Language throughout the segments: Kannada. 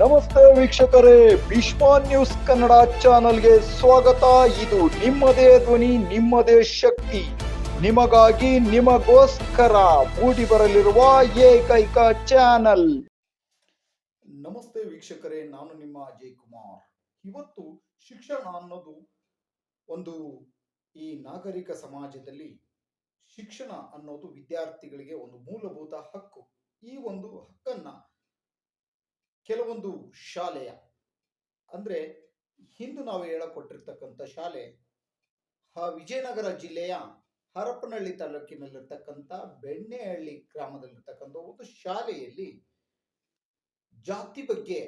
ನಮಸ್ತೆ ವೀಕ್ಷಕರೇ ಭೀಷ್ಮ ನ್ಯೂಸ್ ಕನ್ನಡ ಚಾನಲ್ಗೆ ಸ್ವಾಗತ. ಇದು ನಿಮ್ಮದೇ ಧ್ವನಿ, ನಿಮ್ಮದೇ ಶಕ್ತಿ. ನಿಮಗಾಗಿ ನಿಮಗೋಸ್ಕರ ಮೂಡಿ ಬರಲಿರುವ ಏಕೈಕ ಚಾನಲ್. ನಮಸ್ತೆ ವೀಕ್ಷಕರೇ, ನಾನು ನಿಮ್ಮ ಅಜಯ್ ಕುಮಾರ್. ಇವತ್ತು ಶಿಕ್ಷಣ ಅನ್ನೋದು ಒಂದು ಈ ನಾಗರಿಕ ಸಮಾಜದಲ್ಲಿ ಶಿಕ್ಷಣ ಅನ್ನೋದು ವಿದ್ಯಾರ್ಥಿಗಳಿಗೆ ಒಂದು ಮೂಲಭೂತ ಹಕ್ಕು. ಈ ಒಂದು ಹಕ್ಕನ್ನ ಕೆಲವೊಂದು ಶಾಲೆಯ, ಅಂದ್ರೆ ಹಿಂದು ನಾವು ಹೇಳಕೊಟ್ಟಿರ್ತಕ್ಕಂಥ ಶಾಲೆ ಆ ವಿಜಯನಗರ ಜಿಲ್ಲೆಯ ಹರಪನಹಳ್ಳಿ ತಾಲೂಕಿನಲ್ಲಿರ್ತಕ್ಕಂಥ ಬೆಣ್ಣೆಹಳ್ಳಿ ಗ್ರಾಮದಲ್ಲಿರ್ತಕ್ಕಂಥ ಒಂದು ಶಾಲೆಯಲ್ಲಿ ಜಾತಿ ಬಗ್ಗೆ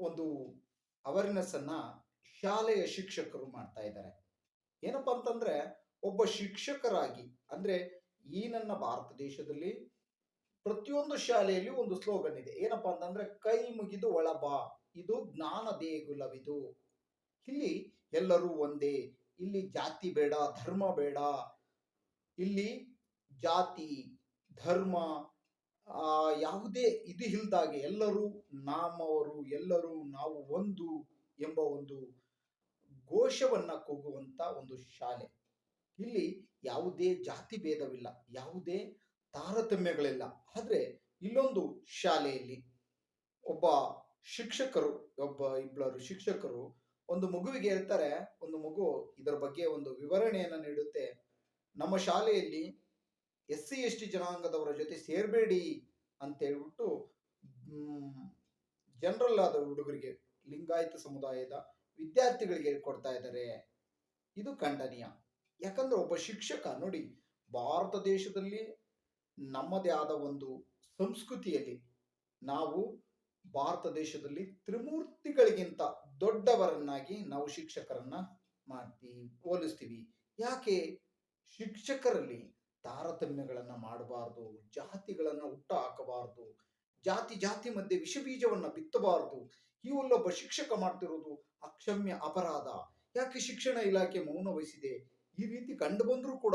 ಒಂದು ಅವೇರ್ನೆಸ್ ಅನ್ನ ಶಾಲೆಯ ಶಿಕ್ಷಕರು ಮಾಡ್ತಾ ಇದ್ದಾರೆ. ಏನಪ್ಪಾ ಅಂತಂದ್ರೆ ಒಬ್ಬ ಶಿಕ್ಷಕರಾಗಿ, ಅಂದ್ರೆ ಈ ನನ್ನ ಭಾರತ ದೇಶದಲ್ಲಿ ಪ್ರತಿಯೊಂದು ಶಾಲೆಯಲ್ಲಿ ಒಂದು ಸ್ಲೋಗನ್ ಇದೆ. ಏನಪ್ಪಾ ಅಂತಂದ್ರೆ ಕೈ ಮುಗಿದು ಒಳಬಾ ಇದು ಜ್ಞಾನ ದೇಗುಲವಿದು. ಇಲ್ಲಿ ಎಲ್ಲರೂ ಒಂದೇ. ಇಲ್ಲಿ ಜಾತಿ ಬೇಡ ಧರ್ಮ ಬೇಡ. ಇಲ್ಲಿ ಜಾತಿ ಧರ್ಮ ಆ, ಯಾವುದೇ ಇದು ಇಲ್ದಾಗೆ ಎಲ್ಲರೂ ನಾಮವರು ಎಲ್ಲರೂ ನಾವು ಒಂದು ಎಂಬ ಒಂದು ಘೋಷವನ್ನ ಕೂಗುವಂತ ಒಂದು ಶಾಲೆ. ಇಲ್ಲಿ ಯಾವುದೇ ಜಾತಿ ಭೇದವಿಲ್ಲ. ಯಾವುದೇ ತಾರತಮ್ಯಗಳಿಲ್ಲ. ಆದರೆ ಇಲ್ಲೊಂದು ಶಾಲೆಯಲ್ಲಿ ಒಬ್ಬ ಶಿಕ್ಷಕರು, ಒಬ್ಬ ಇಬ್ಬರು ಶಿಕ್ಷಕರು ಒಂದು ಮಗುವಿಗೆ ಹೇಳ್ತಾರೆ, ಒಂದು ಮಗು ಇದರ ಬಗ್ಗೆ ಒಂದು ವಿವರಣೆಯನ್ನು ನೀಡುತ್ತೆ. ನಮ್ಮ ಶಾಲೆಯಲ್ಲಿ ಎಸ್ ಸಿ, ಎಸ್ ಟಿ ಜನಾಂಗದವರ ಜೊತೆ ಸೇರಬೇಡಿ ಅಂತ ಹೇಳ್ಬಿಟ್ಟು ಜನರಲ್ ಆದ ಹುಡುಗರಿಗೆ, ಲಿಂಗಾಯತ ಸಮುದಾಯದ ವಿದ್ಯಾರ್ಥಿಗಳಿಗೆ ಕೊಡ್ತಾ ಇದ್ದಾರೆ. ಇದು ಖಂಡನೀಯ. ಯಾಕಂದ್ರೆ ಒಬ್ಬ ಶಿಕ್ಷಕ, ನೋಡಿ, ಭಾರತ ದೇಶದಲ್ಲಿ ನಮ್ಮದೇ ಆದ ಒಂದು ಸಂಸ್ಕೃತಿಯಲ್ಲಿ ನಾವು ಭಾರತ ದೇಶದಲ್ಲಿ ತ್ರಿಮೂರ್ತಿಗಳಿಗಿಂತ ದೊಡ್ಡವರನ್ನಾಗಿ ನಾವು ಶಿಕ್ಷಕರನ್ನ ಮಾಡ್ತೀವಿ ಹೋಲಿಸ್ತೀವಿ. ಯಾಕೆ? ಶಿಕ್ಷಕರಲ್ಲಿ ತಾರತಮ್ಯಗಳನ್ನು ಮಾಡಬಾರ್ದು, ಜಾತಿಗಳನ್ನು ಹುಟ್ಟ ಹಾಕಬಾರ್ದು, ಜಾತಿ ಜಾತಿ ಮಧ್ಯೆ ವಿಷಬೀಜವನ್ನು ಬಿತ್ತಬಾರದು ಇವಲ್ಲೊಬ್ಬ ಶಿಕ್ಷಕ ಮಾಡ್ತಿರೋದು ಅಕ್ಷಮ್ಯ ಅಪರಾಧ. ಯಾಕೆ ಶಿಕ್ಷಣ ಇಲಾಖೆ ಮೌನ ವಹಿಸಿದೆ? ಈ ರೀತಿ ಕಂಡು ಬಂದ್ರೂ ಕೂಡ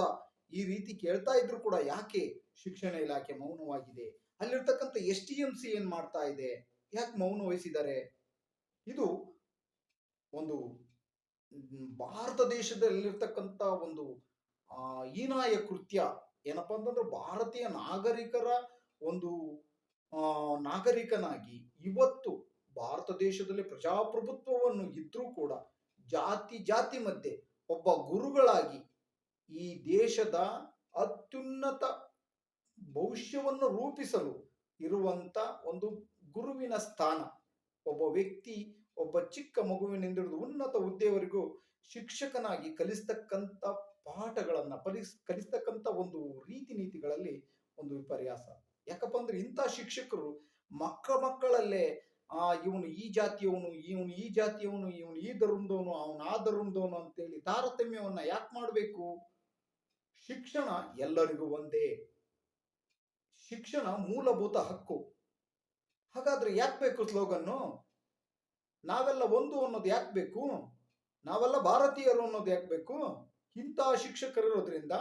ಈ ರೀತಿ ಕೇಳ್ತಾ ಇದ್ರು ಕೂಡ ಯಾಕೆ ಶಿಕ್ಷಣ ಇಲಾಖೆ ಮೌನವಾಗಿದೆ? ಅಲ್ಲಿರ್ತಕ್ಕಂಥ ಎಸ್ ಟಿ ಎಂ ಸಿ ಏನ್ ಮಾಡ್ತಾ ಇದೆ? ಯಾಕೆ ಮೌನ ವಹಿಸಿದ್ದಾರೆ? ಇದು ಒಂದು ಭಾರತ ದೇಶದಲ್ಲಿರ್ತಕ್ಕಂಥ ಒಂದು ಆ, ಹೀನಾಯ ಕೃತ್ಯ. ಏನಪ್ಪಾ ಅಂತಂದ್ರೆ ಭಾರತೀಯ ನಾಗರಿಕರ ಒಂದು ನಾಗರಿಕನಾಗಿ ಇವತ್ತು ಭಾರತ ದೇಶದಲ್ಲಿ ಪ್ರಜಾಪ್ರಭುತ್ವವನ್ನು ಇದ್ರೂ ಕೂಡ ಜಾತಿ ಜಾತಿ ಮಧ್ಯೆ ಒಬ್ಬ ಗುರುಗಳಾಗಿ ಈ ದೇಶದ ಅತ್ಯುನ್ನತ ಭವಿಷ್ಯವನ್ನು ರೂಪಿಸಲು ಇರುವಂತ ಒಂದು ಗುರುವಿನ ಸ್ಥಾನ. ಒಬ್ಬ ವ್ಯಕ್ತಿ, ಒಬ್ಬ ಚಿಕ್ಕ ಮಗುವಿನಿಂದ ಹಿಡಿದು ಉನ್ನತ ಹುದ್ದೆಯವರೆಗೂ ಶಿಕ್ಷಕನಾಗಿ ಕಲಿಸ್ತಕ್ಕಂಥ ಪಾಠಗಳನ್ನು ಕಲಿಸ್ ಕಲಿಸ್ತಕ್ಕಂಥ ಒಂದು ರೀತಿ ನೀತಿಗಳಲ್ಲಿ ಒಂದು ವಿಪರ್ಯಾಸ ಯಾಕಪ್ಪ ಅಂದ್ರೆ ಇಂಥ ಶಿಕ್ಷಕರು ಮಕ್ಕ ಮಕ್ಕಳಲ್ಲೇ, ಆ ಇವನು ಈ ಜಾತಿಯವನು, ಇವನು ಈ ಜಾತಿಯವನು, ಇವನು ಈ ಧರ್ಮದವನು, ಅವನು ಆ ಧರ್ಮದವನು ಅಂತೇಳಿ ತಾರತಮ್ಯವನ್ನ ಯಾಕೆ ಮಾಡಬೇಕು? ಶಿಕ್ಷಣ ಎಲ್ಲರಿಗೂ ಒಂದೇ. ಶಿಕ್ಷಣ ಮೂಲಭೂತ ಹಕ್ಕು. ಹಾಗಾದ್ರೆ ಯಾಕೆ ಬೇಕು ಸ್ಲೋಗನ್ನು? ನಾವೆಲ್ಲ ಒಂದು ಅನ್ನೋದು ಯಾಕೆ ಬೇಕು? ನಾವೆಲ್ಲ ಭಾರತೀಯರು ಅನ್ನೋದು ಯಾಕೆ ಬೇಕು? ಇಂತಹ ಶಿಕ್ಷಕರಿರೋದ್ರಿಂದ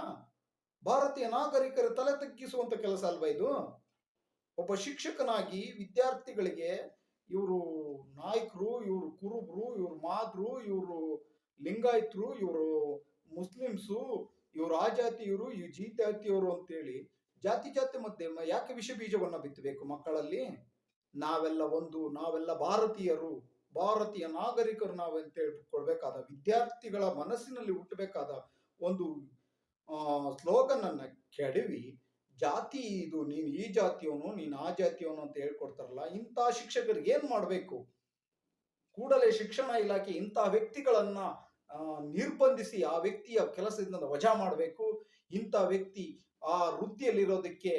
ಭಾರತೀಯ ನಾಗರಿಕರ ತಲೆ ತಗ್ಗಿಸುವಂತ ಕೆಲಸ ಅಲ್ವಾ ಇದು? ಒಬ್ಬ ಶಿಕ್ಷಕನಾಗಿ ವಿದ್ಯಾರ್ಥಿಗಳಿಗೆ ಇವರು ನಾಯಕರು, ಇವರು ಕುರುಬರು, ಇವರು ಮಾದ್ರು, ಇವರು ಲಿಂಗಾಯತರು, ಇವರು ಮುಸ್ಲಿಮ್ಸು ಇವರು ಆ ಜಾತಿಯವರು, ಈ ಜಿ ಜಾತಿಯವರು ಅಂತೇಳಿ ಜಾತಿ ಜಾತಿ ಮಧ್ಯೆ ಯಾಕೆ ವಿಷ ಬೀಜವನ್ನ ಬಿತ್ತಬೇಕು ಮಕ್ಕಳಲ್ಲಿ? ನಾವೆಲ್ಲ ಒಂದು, ನಾವೆಲ್ಲ ಭಾರತೀಯರು, ಭಾರತೀಯ ನಾಗರಿಕರು ನಾವು ಅಂತ ಹೇಳ್ಕೊಳ್ಬೇಕಾದ ವಿದ್ಯಾರ್ಥಿಗಳ ಮನಸ್ಸಿನಲ್ಲಿ ಹುಟ್ಟಬೇಕಾದ ಒಂದು ಸ್ಲೋಗನ್ ಅನ್ನ ಕೆಡವಿ ಜಾತಿ ಇದು, ನೀನು ಈ ಜಾತಿಯವನು, ನೀನು ಆ ಜಾತಿಯವನು ಅಂತ ಹೇಳ್ಕೊಡ್ತಾರಲ್ಲ, ಇಂಥ ಶಿಕ್ಷಕರಿಗೆ ಏನ್ ಮಾಡಬೇಕು? ಕೂಡಲೇ ಶಿಕ್ಷಣ ಇಲಾಖೆ ಇಂತಹ ವ್ಯಕ್ತಿಗಳನ್ನ ನಿರ್ಬಂಧಿಸಿ ಆ ವ್ಯಕ್ತಿಯ ಕೆಲಸದಿಂದ ವಜಾ ಮಾಡಬೇಕು. ಇಂಥ ವ್ಯಕ್ತಿ ಆ ವೃತ್ತಿಯಲ್ಲಿರೋದಕ್ಕೆ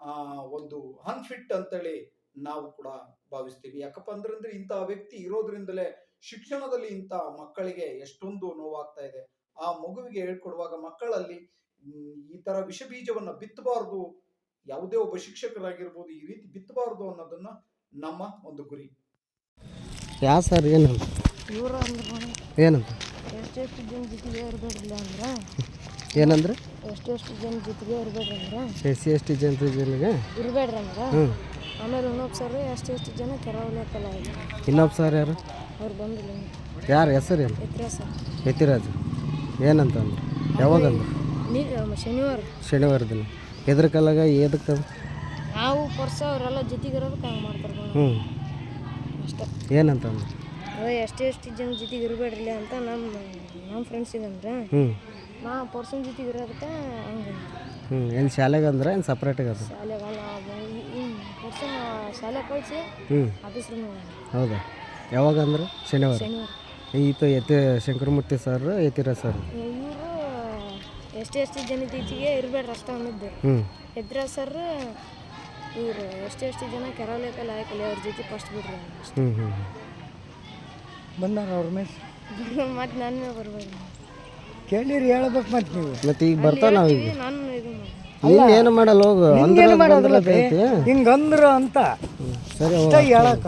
ಆ ಒಂದು ಅನ್ಫಿಟ್ ಅಂತೇಳಿ ನಾವು ಕೂಡ ಭಾವಿಸ್ತೀವಿ. ಯಾಕಪ್ಪ ಅಂದ್ರೆ ಇಂಥ ವ್ಯಕ್ತಿ ಇರೋದ್ರಿಂದಲೇ ಶಿಕ್ಷಣದಲ್ಲಿ ಇಂಥ ಮಕ್ಕಳಿಗೆ ಎಷ್ಟೊಂದು ನೋವಾಗ್ತಾ ಇದೆ. ಆ ಮಗುವಿಗೆ ಹೇಳ್ಕೊಡುವಾಗ ಮಕ್ಕಳಲ್ಲಿ ಈ ತರ ವಿಷ ಬೀಜವನ್ನ ಬಿತ್ತಬಾರದು ಯಾವುದೇ ಒಬ್ಬ ಶಿಕ್ಷಕರಾಗಿರ್ಬೋದು ಈ ರೀತಿ ಬಿತ್ತಬಾರದು ಅನ್ನೋದನ್ನ ನಮ್ಮ ಒಂದು ಗುರಿ. ಯಾ ಸರ್ ಅಂದ್ರೆ ಏನಂತ? ಎಷ್ಟೆಷ್ಟು ಜನ ಜೊತೆಗೆ ಇರಬೇಡ್ರಿ ಅಂದ್ರೆ? ಏನಂದ್ರೆ? ಎಷ್ಟೆಷ್ಟು ಜನ ಜೊತೆಗೆ ಇರಬೇಡ್ರಿ ಅಂದ್ರೆ? ಎಸ್ ಸಿ ಎಸ್ ಟಿ ಜನರ ಜನರಿಗೆ ಇರಬೇಡ್ರಿ ಅಂದ್ರೆ? ಹ್ಞೂ. ಆಮೇಲೆ ಇನ್ನೊಬ್ಬ ಸರ್ ಎಷ್ಟು ಎಷ್ಟು ಜನ ಕೆರವಲೆ ಕಲ ಆಗಿದೆ ಇನ್ನೊಬ್ಬ ಸರ್ ಯಾರು? ಅವ್ರು ಬಂದಿಲ್ಲ ಯಾರು ಹೆಸರು ಏನು? ಎತ್ತರ ಸರ್. ಯತಿರಾಜ್. ಏನಂತ ಅಂದ್ರೆ ಯಾವಾಗಂದ್ರೆ ನೀವು ಶನಿವಾರ. ಶನಿವಾರ ದಿನ. ಎದ್ರ ಕಾಲಾಗ ಎದಕ್ಕೆ ನಾವು ಪರ್ಸ ಅವರೆಲ್ಲ ಜೊತೆಗಿರೋದಕ್ಕೆ ಹಂಗೆ ಮಾಡ್ತಾರೆ. ಹ್ಞೂ. ಅಷ್ಟೇ. ಏನಂತ ಅಂದ್ರು ಅದೇ ಎಷ್ಟೇ ಎಷ್ಟು ಜನ ಜೊತೆಗೆ ಇರಬೇಡ್ರಿ ಅಂತ ನಮ್ಮ ನಮ್ಮ ಫ್ರೆಂಡ್ಸ್ ಇದಂದ್ರೆ. ಹ್ಞೂ ನಾ ಪರ್ಸನ್ ಜೊತೆಗೆ ಇರೋದಕ್ಕೆ ಹಂಗೆ ಹ್ಞೂ ಏನು ಶಾಲೆಗೆ ಅಂದ್ರೆ ಏನು ಸಪ್ರೇಟಾಗಿ ಅದು ಶಾಲೆಗಲ್ಲ ಪರ್ಸನ್ ಶಾಲೆ ಕಳಿಸಿ ಹ್ಞೂ ಆಫೀಸ್ ಹೌದಾ? ಯಾವಾಗ ಅಂದ್ರೆ? ಶನಿವಾರ? ಈತ ಎತ್ತ ಶಂಕರಮೂರ್ತಿ ಸರ್ ಎತ್ತಿರ ಸರ್ ಇವರು ಎಷ್ಟೇ ಎಷ್ಟು ಜನ ಇತ್ತೀಚೆಗೆ ಇರಬೇಡ್ರಿ ಅಷ್ಟ ಅನ್ನಿದ್ದು. ಹ್ಞೂ ಎದ್ರ ಸರ್ ಇವರು ಎಷ್ಟೇ ಎಷ್ಟು ಜನ ಕೆರವಲೇಕಲ್ಲ ಆಯ್ಕಲ್ಲ ಅವ್ರ ಜೊತೆ ಫಸ್ಟ್ ಬಿಡ್ರಿ ಹ್ಞೂ ಹ್ಞೂ ಬಂದಾರ ಅವ್ರ ಮೇಲೆ? ಮತ್ತೆ ನನ್ನ ಮೇಲೆ ಬರ್ಬೇಡಿ ಕೇಳಿರಿ ಹೇಳ್ಬೇಕು ಮತ್ತೆ ನೀವು. ಮತ್ತೆ ಈಗ ಬರ್ತಾವ ನಾವು ಈಗ. ನಾನು ಇದು ಮಾಡಿ ನೀನು ಏನು ಮಾಡಲ್ಲ ಹೋಗು ಅಂದ್ರೆ ಬಂದ್ರೆ ಅಂತ. ಸರಿ ಹೇಳಕ್ಕ.